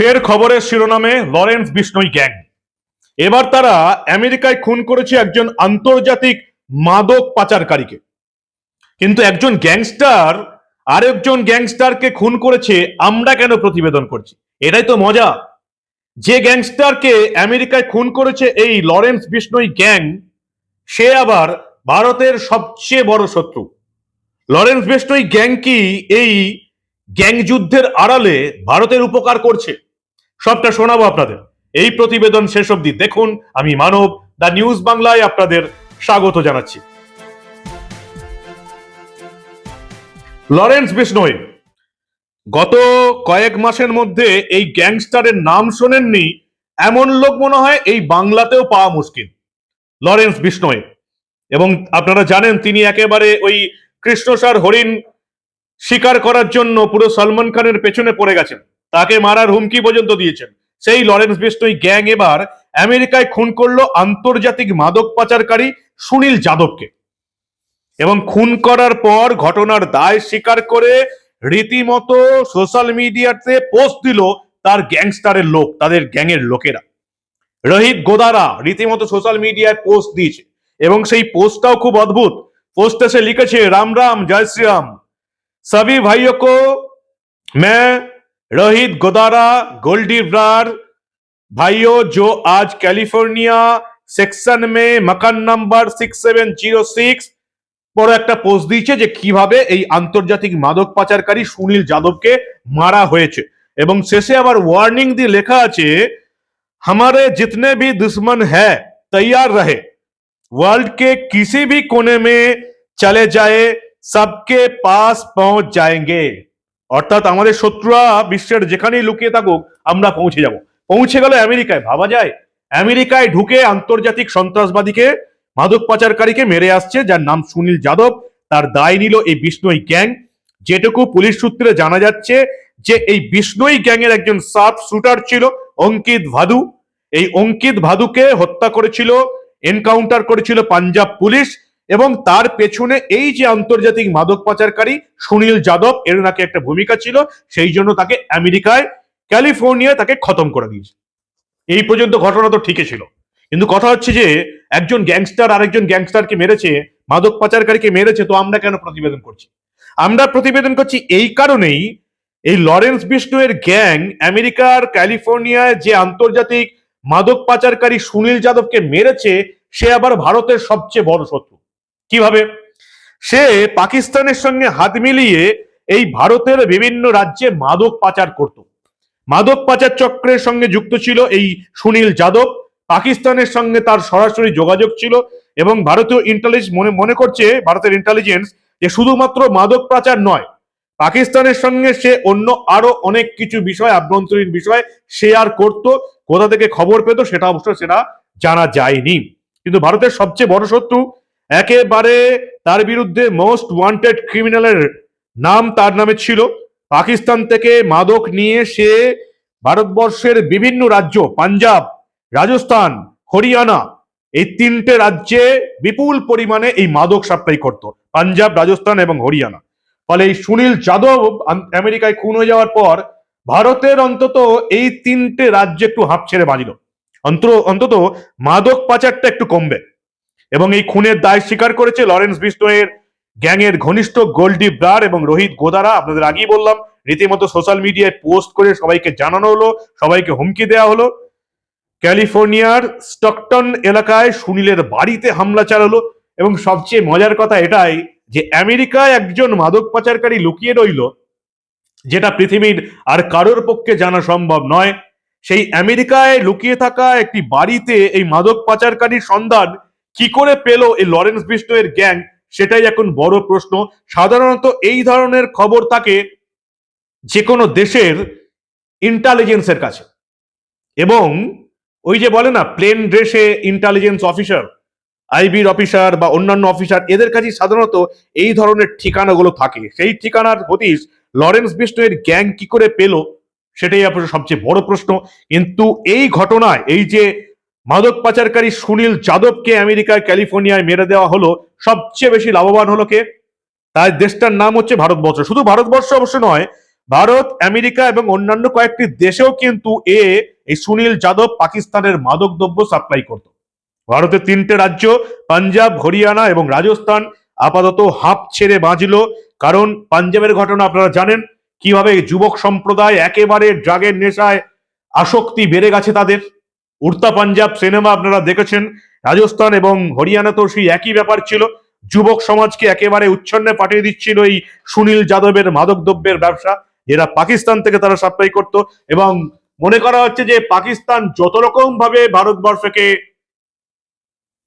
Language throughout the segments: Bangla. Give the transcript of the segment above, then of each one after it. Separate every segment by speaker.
Speaker 1: ফের খবরের শিরোনামে লরেন্স বিষ্ণই গ্যাং। এবার তারা আমেরিকায় খুন করেছে একজন আন্তর্জাতিক মাদক পাচারকারীকে। কিন্তু একজন গ্যাংস্টার আরেকজন গ্যাংস্টারকে খুন করেছে, আমরা কেন প্রতিবেদন করছি? এটাই তো মজা। যে গ্যাংস্টারকে আমেরিকায় খুন করেছে এই লরেন্স বিষ্ণই গ্যাং, সে আবার ভারতের সবচেয়ে বড় শত্রু। লরেন্স বিষ্ণই গ্যাং কি এই গ্যাং যুদ্ধের আড়ালে ভারতের উপকার করছে? সবটা শোনাবো আপনাদের। এই প্রতিবেদন শেষ অবধি দেখুন। আমি মানব, দ্য নিউজ বাংলায় আপনাদের স্বাগত জানাচ্ছি। লরেন্স বিষ্ণই, গত কয়েক মাসের মধ্যে এই গ্যাংস্টারের নাম শোনেননি, এমন লোক মনে হয় এই বাংলাতেও পাওয়া মুশকিল। লরেন্স বিষ্ণই, এবং আপনারা জানেন তিনি একেবারে ওই কৃষ্ণসার হরিণ শিকার করার জন্য পুরো সলমান খানের পেছনে পড়ে গেছেন। তাকে মারার হুমকি পর্যন্ত দিয়েছেন। সেই লরেন্স বিষ্ণই গ্যাং এবার আমেরিকায় খুন করল আন্তর্জাতিক মাদক পাচারকারী সুনীল যাদবকে। এবং খুন করার পর ঘটনার দায় স্বীকার করে রীতিমতো সোশ্যাল মিডিয়াতে পোস্ট দিল তার গ্যাংস্টারের লোক, তাদের গ্যাংয়ের লোকেরা। রোহিত গোদারা রীতিমতো সোশ্যাল মিডিয়ায় পোস্ট দিয়েছে। এবং সেই পোস্টটাও খুব অদ্ভুত। পোস্টে সে লিখেছে, রাম রাম, জয় শ্রীরাম। রাম সবি কো मैं रोहित गोदारा गोल्डी ब्रार भाइयों जो आज कैलिफोर्निया সেকশন মে Makaan number six seven zero six বড় একটা পোস্ট দিয়েছে যে কিভাবে এই আন্তর্জাতিক মাদক পাচারকারী সুনীল যাদবকে মারা হয়েছে এবং শেষে আবার ওয়ার্নিং দিয়ে লেখা আছে हमारे जितने भी दुश्मन है तैयार रहे वर्ल्ड के किसी भी कोने में चले जाए सबके पास पहुंच जाएंगे অর্থাৎ আমাদের শত্রুরা বিশ্বের যেখানেই লুকিয়ে থাকুক, আমরা পৌঁছে যাব। পৌঁছে গেল আমেরিকায়, ভাবা যায়, আমেরিকায় ঢুকে আন্তর্জাতিক সন্ত্রাসবাদীকে, মাদক পাচারকারীকে মেরে আসছে, যার নাম সুনীল যাদব। তার দায় নিল এই বিষ্ণুই গ্যাং। যেটুকু পুলিশ সূত্রে জানা যাচ্ছে যে, এই বিষ্ণুই গ্যাং এর একজন সাব শুটার ছিল, অঙ্কিত ভাদু। এই অঙ্কিত ভাদুকে হত্যা করেছিল, এনকাউন্টার করেছিল পাঞ্জাব পুলিশ। এবং তার পেছনে এই যে আন্তর্জাতিক মাদক পাচারকারী সুনীল যাদব, এর নাকি একটা ভূমিকা ছিল, সেই জন্য তাকে আমেরিকায়, ক্যালিফোর্নিয়ায় তাকে খতম করে দিয়েছে। এই পর্যন্ত ঘটনা তো ঠিকই ছিল। কিন্তু কথা হচ্ছে যে, একজন গ্যাংস্টার আরেকজন গ্যাংস্টারকে মেরেছে, মাদক পাচারকারীকে মেরেছে, তো আমরা কেন প্রতিবেদন করছি? আমরা প্রতিবেদন করছি এই কারণেই, এই লরেন্স বিষ্ণুয়ের গ্যাং আমেরিকার, ক্যালিফোর্নিয়ায় যে আন্তর্জাতিক মাদক পাচারকারী সুনীল যাদবকে মেরেছে, সে আবার ভারতের সবচেয়ে বড় শত্রু। কীভাবে? সে পাকিস্তানের সঙ্গে হাত মিলিয়ে এই ভারতের বিভিন্ন রাজ্যে মাদক পাচার করত। মাদক পাচার চক্রের সঙ্গে যুক্ত ছিল এই সুনীল যাদব। পাকিস্তানের সঙ্গে তার সরাসরি যোগাযোগ ছিল এবং ভারতীয় ইন্টেলিজেন্স মনে মনে করছে, ভারতের ইন্টেলিজেন্স যে শুধুমাত্র মাদক পাচার নয়, পাকিস্তানের সঙ্গে সে অন্য আরও অনেক কিছু বিষয়, আভ্যন্তরীণ বিষয় শেয়ার করত। কোথা থেকে খবর পেত সেটা অবশ্য সেটা জানা যায়নি। কিন্তু ভারতের সবচেয়ে বড় শত্রু একেবারে তার বিরুদ্ধে মোস্ট ওয়ান্টেড ক্রিমিনালের নাম তার নামে ছিল। পাকিস্তান থেকে মাদক নিয়ে সে ভারতবর্ষের বিভিন্ন রাজ্য, পাঞ্জাব, রাজস্থান, হরিয়ানা, এই তিনটে রাজ্যে বিপুল পরিমাণে এই মাদক সাপ্লাই করত, পাঞ্জাব, রাজস্থান এবং হরিয়ানা। ফলে এই সুনীল যাদব আমেরিকায় খুন হয়ে যাওয়ার পর ভারতের অন্তত এই তিনটে রাজ্যে একটু হাঁপ ছেড়ে বাঁচল অন্তত অন্তত মাদক পাচারটা একটু কমবে। এবং এই খুনের দায় স্বীকার করেছে লরেন্স বিষ্ণয়ের গ্যাংয়ের ঘনিষ্ঠ গোল্ডি ব্রার এবং রোহিত গোদারা। আপনাদের আগেই বললাম, রীতিমতো সোশ্যাল মিডিয়ায় পোস্ট করে সবাইকে জানানো হলো, সবাইকে হুমকি দেওয়া হলো। ক্যালিফোর্নিয়ার স্টকটন এলাকায় সুনীলের বাড়িতে হামলা চালালো এবং সবচেয়ে মজার কথা এটাই যে আমেরিকায় একজন মাদক পাচারকারী লুকিয়ে রইল, যেটা পৃথিবীর আর কারোর পক্ষে জানা সম্ভব নয়। সেই আমেরিকায় লুকিয়ে থাকা একটি বাড়িতে এই মাদক পাচারকারীর সন্ধান কি করে পেল এই লরেন্স বিষ্ণুয়ের গ্যাং? সেটাই এখন বড় প্রশ্ন। সাধারণত এই ধরনের খবর থাকে যে কোনো দেশের ইন্টেলিজেন্সের কাছে। এবং ওই যে বলে না প্লেন ড্রেসে ইন্টেলিজেন্স অফিসার আইবির অফিসার বা অন্যান্য অফিসার এদের কাছে সাধারণত এই ধরনের ঠিকানাগুলো থাকে। সেই ঠিকানার হতিস লরেন্স বিষ্ণুয়ের গ্যাং কি করে পেল, সেটাই আপনার সবচেয়ে বড় প্রশ্ন। কিন্তু এই ঘটনায়, এই যে মাদক পাচারকারী সুনীল যাদবকে আমেরিকায় ক্যালিফোর্নিয়ায় মেরে দেওয়া হলো। সবচেয়ে বেশি লাভবান হলো কে? তার দেশটার নাম হচ্ছে ভারতবর্ষ। শুধু ভারতবর্ষ অবশ্য নয়, ভারত, আমেরিকা এবং অন্যান্য কয়েকটি দেশেও কিন্তু এ, এই সুনীল যাদব পাকিস্তানের মাদকদ্রব্য সাপ্লাই করত। ভারতের তিনটে রাজ্য, পাঞ্জাব, হরিয়ানা এবং রাজস্থান, আপাতত হাঁপ ছেড়ে বাঁচল। কারণ পাঞ্জাবের ঘটনা আপনারা জানেন, কীভাবে যুবক সম্প্রদায় একেবারে ড্রাগের নেশায় আসক্তি বেড়ে গেছে তাদের। উড়তা পাঞ্জাব সিনেমা আপনারা দেখেছেন। রাজস্থান এবং হরিয়ানাতেও সেই একই ব্যাপার ছিল। যুবক সমাজকে একেবারে উচ্ছন্নে পাঠিয়ে দিচ্ছিল এই সুনীল যাদবের মাদকদ্রব্যের ব্যবসা এরা পাকিস্তান থেকে তারা সাপ্লাই করত। এবং মনে করা হচ্ছে যে পাকিস্তান যত রকম ভাবে ভারতবর্ষকে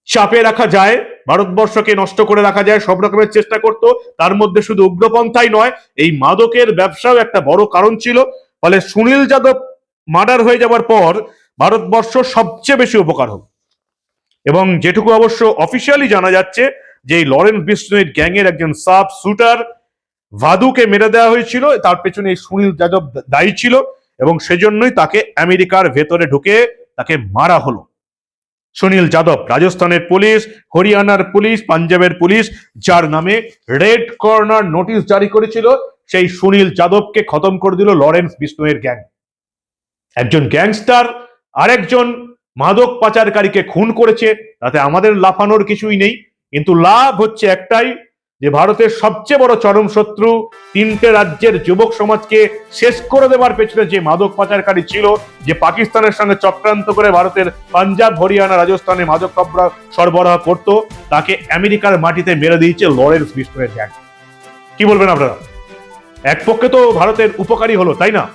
Speaker 1: চাপে রাখা যায়, ভারতবর্ষকে নষ্ট করে রাখা যায়, সব রকমের চেষ্টা করত। তার মধ্যে শুধু উগ্রপন্থাই নয়, এই মাদকের ব্যবসাও একটা বড় কারণ ছিল। ফলে সুনীল যাদব মার্ডার হয়ে যাওয়ার পর ভারতবর্ষ সবচেয়ে বেশি উপকার হল এবং যেটুকু অবশ্য অফিসিয়ালি জানা যাচ্ছে, যে এই লরেন্স বিষ্ণুয়ের গ্যাংয়ের একজন সাব শুটার ভাদুকে মেরে দেওয়া হয়েছিল, তার পেছনে সুনীল যাদব দায়ী ছিল, এবং সেজন্যই তাকে আমেরিকার ভেতরে ঢুকে তাকে মারা হলো। সুনীল যাদব, রাজস্থানের পুলিশ, হরিয়ানার পুলিশ, পাঞ্জাবের পুলিশ, যার নামে রেড কর্নার নোটিশ জারি করেছিল, সেই সুনীল যাদবকে খতম করে দিল লরেন্স বিষ্ণুয়ের গ্যাং। একজন গ্যাংস্টার আরেকজন মাদক পাচারকারীকে খুন করেছে, তাতে আমাদের লাফানোর কিছুই নেই। কিন্তু লাভ হচ্ছে একটাই, যে ভারতের সবচেয়ে বড় চরম শত্রু তিনটে রাজ্যের যুবক সমাজকে শেষ করে দেওয়ার পেছনে যে মাদক পাচারকারী ছিল, যে পাকিস্তানের সঙ্গে চক্রান্ত করে ভারতের পাঞ্জাব, হরিয়ানা, রাজস্থানে মাদক সরবরাহ- করত, তাকে আমেরিকার মাটিতে মেরে দিয়েছে লরেন্স বিষ্ণুয়ের গ্যাং কি বলবেন আপনারা? এক পক্ষে তো ভারতের উপকারী হলো, তাই না?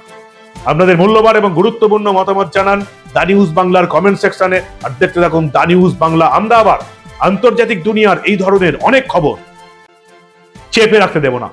Speaker 1: আপনাদের মূল্যবান এবং গুরুত্বপূর্ণ মতামত জানান দা নিউজ বাংলার কমেন্ট সেকশনে আর দেখতে থাকুন দা নিউজ বাংলা। আমরা আবার আন্তর্জাতিক দুনিয়ার এই ধরনের অনেক খবর চেপে রাখতে দেব না।